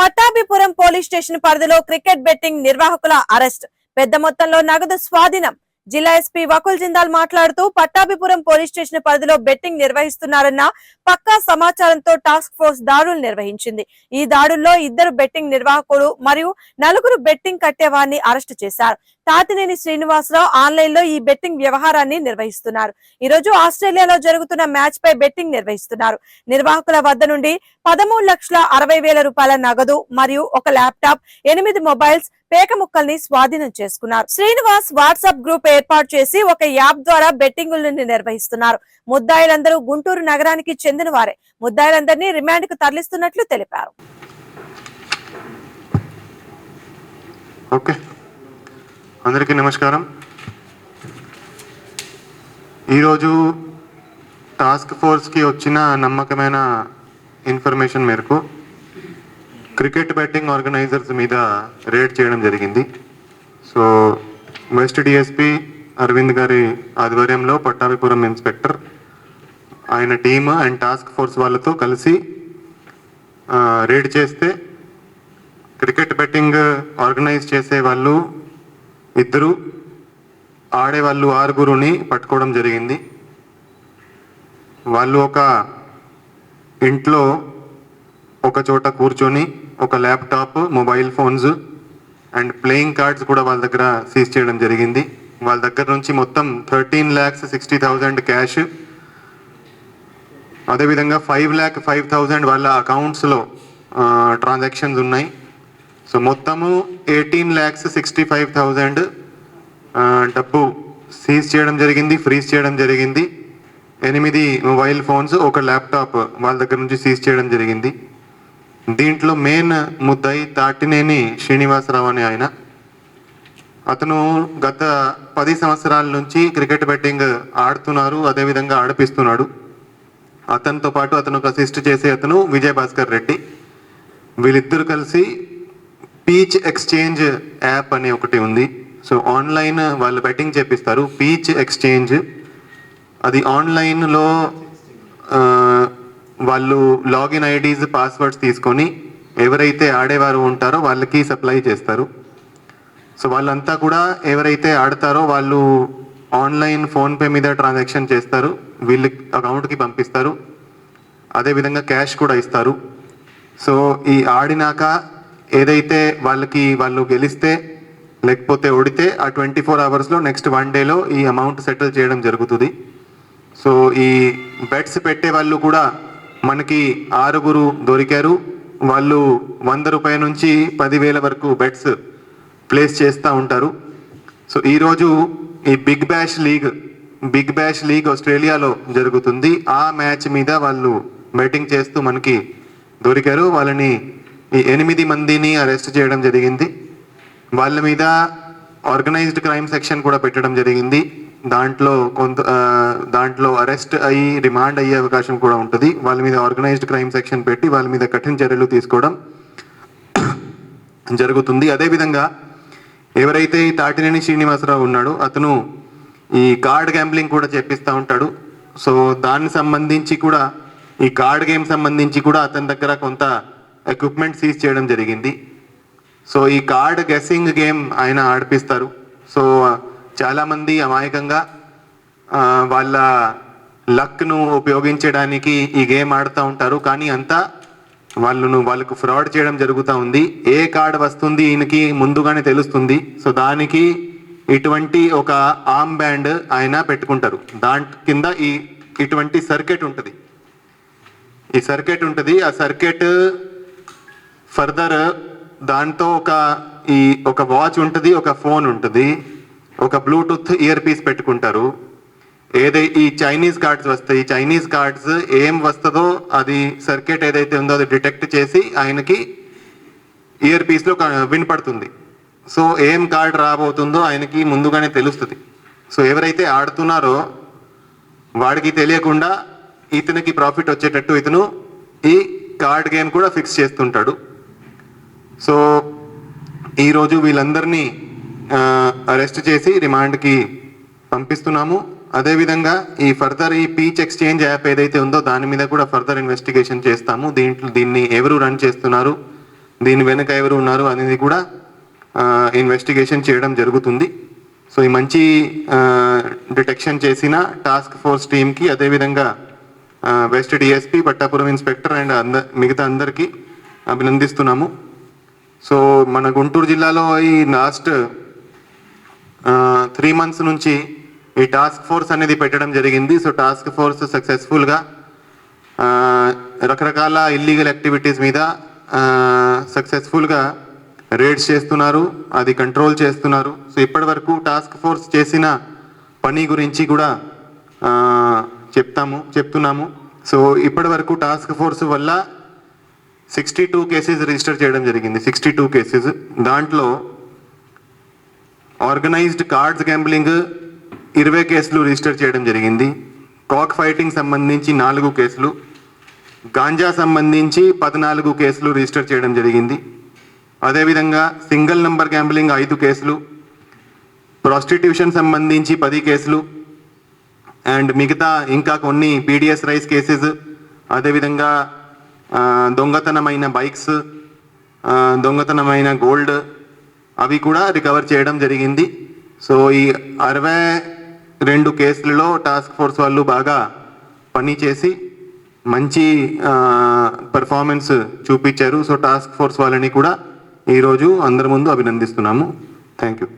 Pattabhipuram police station పరిధిలో cricket betting నిర్వాహకుల arrest. పెద్ద మొత్తంలో నగదు స్వాధీనం. జిల్లా ఎస్పీ వకుల్ జిందాల్ మాట్లాడుతూ పట్టాభిపురం పోలీస్ స్టేషన్ పరిధిలో బెట్టింగ్ నిర్వహిస్తున్నారన్న పక్కా సమాచారంతో టాస్క్ ఫోర్స్ దాడులు నిర్వహించింది. ఈ దాడుల్లో ఇద్దరు బెట్టింగ్ నిర్వాహకులు మరియు నలుగురు బెట్టింగ్ కట్టేవారిని అరెస్టు చేశారు. తాతినేని శ్రీనివాసరావు ఆన్లైన్లో ఈ బెట్టింగ్ వ్యవహారాన్ని నిర్వహిస్తున్నారు. ఈ రోజు ఆస్ట్రేలియాలో జరుగుతున్న మ్యాచ్ పై బెట్టింగ్ నిర్వహిస్తున్నారు. నిర్వాహకుల వద్ద నుండి పదమూడు లక్షల అరవై వేల రూపాయల నగదు మరియు ఒక ల్యాప్టాప్ ఎనిమిది మొబైల్స్ పేక ముక్కల్ని స్వాధీనం చేసుకున్నారు. శ్రీనివాస్ వాట్సాప్ గ్రూప్ ఏర్పాటు చేసి ఒక యాప్ ద్వారా బెట్టింగులను నిర్వహిస్తున్నారు. ముద్దాయిలందరూ గుంటూరు నగరానికి చెందిన వారే ముద్దాయిలందరినీ రిమాండ్కు తరలిస్తున్నట్లు తెలిపారు. ఓకే. అందరికీ నమస్కారం. ఈరోజు టాస్క్ ఫోర్స్కి వచ్చిన నమ్మకమైన ఇన్ఫర్మేషన్ మేరకు క్రికెట్ బెట్టింగ్ ఆర్గనైజర్స్ మీద రేడ్ చేయడం జరిగింది. సో వెస్ట్ డిఎస్పి అరవింద్ గారి ఆధ్వర్యంలో పట్టాభిపురం ఇన్స్పెక్టర్ ఆయన టీమ్ అండ్ టాస్క్ ఫోర్స్ వాళ్ళతో కలిసి రేడ్ చేస్తే క్రికెట్ బెట్టింగ్ ఆర్గనైజ్ చేసే వాళ్ళు ఇద్దరు ఆడే వాళ్ళు ఆరుగురుని పట్టుకోవడం జరిగింది. వాళ్ళు ఒక ఇంట్లో ఒక చోట కూర్చొని ఒక laptop mobile phones and playing cards కూడా వాళ్ళ దగ్గర సీజ్ చేయడం జరిగింది. వాళ్ళ దగ్గర నుంచి మొత్తం thirteen lakhs sixty thousand cash. అదేవిధంగా ఫైవ్ ల్యాక్ ఫైవ్ థౌజండ్ వాళ్ళ అకౌంట్స్లో ట్రాన్సాక్షన్స్ ఉన్నాయి. సో మొత్తము eighteen lakhs sixty five thousand డబ్బు సీజ్ చేయడం జరిగింది ఫ్రీజ్ చేయడం జరిగింది. ఎనిమిది మొబైల్ ఫోన్స్ ఒక ల్యాప్టాప్ వాళ్ళ దగ్గర నుంచి సీజ్ చేయడం జరిగింది. దీంట్లో మెయిన్ ముద్దాయి తాటినేని శ్రీనివాసరావు అని ఆయన. అతను గత పది సంవత్సరాల నుంచి క్రికెట్ బెట్టింగ్ ఆడుతున్నారు అదేవిధంగా ఆడిపిస్తున్నాడు. అతనితో పాటు అతను అసిస్ట్ చేసే అతను విజయ్ భాస్కర్ రెడ్డి. వీళ్ళిద్దరు కలిసి పీచ్ ఎక్స్చేంజ్ యాప్ అనే ఒకటి ఉంది. సో ఆన్లైన్ వాళ్ళు బెట్టింగ్ చేపిస్తారు. పీచ్ ఎక్స్చేంజ్ అది ఆన్లైన్లో వాళ్ళు లాగిన్ ఐడీస్ పాస్వర్డ్స్ తీసుకొని ఎవరైతే ఆడేవారు ఉంటారో వాళ్ళకి సప్లై చేస్తారు. సో వాళ్ళంతా కూడా ఎవరైతే ఆడతారో వాళ్ళు ఆన్లైన్ ఫోన్పే మీద ట్రాన్సాక్షన్ చేస్తారు. వీళ్ళ అకౌంట్కి పంపిస్తారు. అదేవిధంగా క్యాష్ కూడా ఇస్తారు. సో ఈ ఆడినాక ఏదైతే వాళ్ళకి వాళ్ళు గెలిస్తే లేకపోతే ఓడితే ఆ ట్వంటీ ఫోర్ అవర్స్లో నెక్స్ట్ వన్ డేలో ఈ అమౌంట్ సెటిల్ చేయడం జరుగుతుంది. సో ఈ బెట్స్ పెట్టే వాళ్ళు కూడా మనకి ఆరుగురు దొరికారు. వాళ్ళు వంద రూపాయల నుంచి పదివేల వరకు బెట్స్ ప్లేస్ చేస్తూ ఉంటారు. సో ఈరోజు ఈ big bash league big bash league ఆస్ట్రేలియాలో జరుగుతుంది. ఆ మ్యాచ్ మీద వాళ్ళు బెట్టింగ్ చేస్తూ మనకి దొరికారు. వాళ్ళని ఈ ఎనిమిది మందిని అరెస్ట్ చేయడం జరిగింది. వాళ్ళ మీద ఆర్గనైజ్డ్ క్రైమ్ సెక్షన్ కూడా పెట్టడం జరిగింది. దాంట్లో కొంత దాంట్లో అరెస్ట్ అయ్యి రిమాండ్ అయ్యే అవకాశం కూడా ఉంటుంది. వాళ్ళ మీద ఆర్గనైజ్డ్ క్రైమ్ సెక్షన్ పెట్టి వాళ్ళ మీద కఠిన చర్యలు తీసుకోవడం జరుగుతుంది. అదేవిధంగా ఎవరైతే ఈ తాటినేని శ్రీనివాసరావు ఉన్నాడో అతను ఈ కార్డ్ గ్యాంబ్లింగ్ కూడా చేపిస్తూ ఉంటాడు. సో దానికి సంబంధించి కూడా ఈ కార్డ్ గేమ్ సంబంధించి కూడా అతని దగ్గర కొంత ఎక్విప్మెంట్ సీజ్ చేయడం జరిగింది. సో ఈ కార్డ్ గెస్సింగ్ గేమ్ ఆయన ఆడిపిస్తారు. సో చాలామంది అమాయకంగా వాళ్ళ లక్ను ఉపయోగించడానికి ఈ గేమ్ ఆడుతూ ఉంటారు. కానీ అంతా వాళ్ళను వాళ్ళకు ఫ్రాడ్ చేయడం జరుగుతూ ఉంది. ఏ కార్డ్ వస్తుంది ఈయనకి ముందుగానే తెలుస్తుంది. సో దానికి ఇటువంటి ఒక ఆమ్ బ్యాండ్ ఆయన పెట్టుకుంటారు. దాని కింద ఈ ఇటువంటి సర్కెట్ ఉంటుంది. ఈ సర్కెట్ ఉంటుంది. ఆ సర్కెట్ ఫర్దర్ దాంతో ఒక ఈ ఒక వాచ్ ఉంటుంది ఒక ఫోన్ ఉంటుంది. ఒక బ్లూటూత్ ఇయర్ పీస్ పెట్టుకుంటారు. ఏదై ఈ చైనీస్ కార్డ్స్ వస్తాయి ఈ చైనీస్ కార్డ్స్ ఏం వస్తుందో అది సర్క్యూట్ ఏదైతే ఉందో అది డిటెక్ట్ చేసి ఆయనకి ఇయర్ పీస్లో వినపడుతుంది. సో ఏం కార్డ్ రాబోతుందో ఆయనకి ముందుగానే తెలుస్తుంది. సో ఎవరైతే ఆడుతున్నారో వాడికి తెలియకుండా ఇతనికి ప్రాఫిట్ వచ్చేటట్టు ఇతను ఈ కార్డ్ గేమ్ కూడా ఫిక్స్ చేస్తుంటాడు. సో ఈరోజు వీళ్ళందరినీ అరెస్ట్ చేసి రిమాండ్కి పంపిస్తున్నాము. అదేవిధంగా ఈ ఫర్దర్ ఈ పీచ్ ఎక్స్చేంజ్ యాప్ ఏదైతే ఉందో దాని మీద కూడా ఫర్దర్ ఇన్వెస్టిగేషన్ చేస్తాము. దీంట్లో దీన్ని ఎవరు రన్ చేస్తున్నారు దీని వెనుక ఎవరు ఉన్నారు అనేది కూడా ఇన్వెస్టిగేషన్ చేయడం జరుగుతుంది. సో ఈ మంచి డిటెక్షన్ చేసిన టాస్క్ ఫోర్స్ టీమ్కి అదేవిధంగా west DSP Pattapuram inspector and అంద మిగతా అందరికీ అభినందిస్తున్నాము. సో మన గుంటూరు జిల్లాలో ఈ లాస్ట్ త్రీ మంత్స్ నుంచి ఈ టాస్క్ ఫోర్స్ అనేది పెట్టడం జరిగింది. సో టాస్క్ ఫోర్స్ సక్సెస్ఫుల్గా రకరకాల ఇల్లీగల్ యాక్టివిటీస్ మీద సక్సెస్ఫుల్గా రేడ్స్ చేస్తున్నారు. అది కంట్రోల్ చేస్తున్నారు. సో ఇప్పటి వరకు టాస్క్ ఫోర్స్ చేసిన పని గురించి కూడా చెప్తాము చెప్తున్నాము. సో ఇప్పటి వరకు టాస్క్ ఫోర్స్ వల్ల సిక్స్టీ టూ కేసెస్ రిజిస్టర్ చేయడం జరిగింది. సిక్స్టీ టూ కేసెస్ దాంట్లో ఆర్గనైజ్డ్ కార్డ్స్ గ్యాంబ్లింగ్ ఇరవై కేసులు రిజిస్టర్ చేయడం జరిగింది. కాక్ ఫైటింగ్ సంబంధించి నాలుగు కేసులు గాంజా సంబంధించి పద్నాలుగు కేసులు రిజిస్టర్ చేయడం జరిగింది. అదేవిధంగా సింగిల్ నంబర్ గ్యాంబ్లింగ్ ఐదు కేసులు ప్రాస్టిట్యూషన్ సంబంధించి పది కేసులు అండ్ మిగతా ఇంకా కొన్ని పీడిఎస్ రైస్ కేసెస్ అదేవిధంగా దొంగతనమైన బైక్స్ దొంగతనమైన గోల్డ్ అవి కూడా రికవర్ చేయడం జరిగింది. సో ఈ అరవై రెండు కేసులలో టాస్క్ ఫోర్స్ వాళ్ళు బాగా పని చేసి మంచి పర్ఫార్మెన్స్ చూపించారు. సో టాస్క్ ఫోర్స్ వాళ్ళని కూడా ఈరోజు అందరి ముందు అభినందిస్తున్నాము. Thank you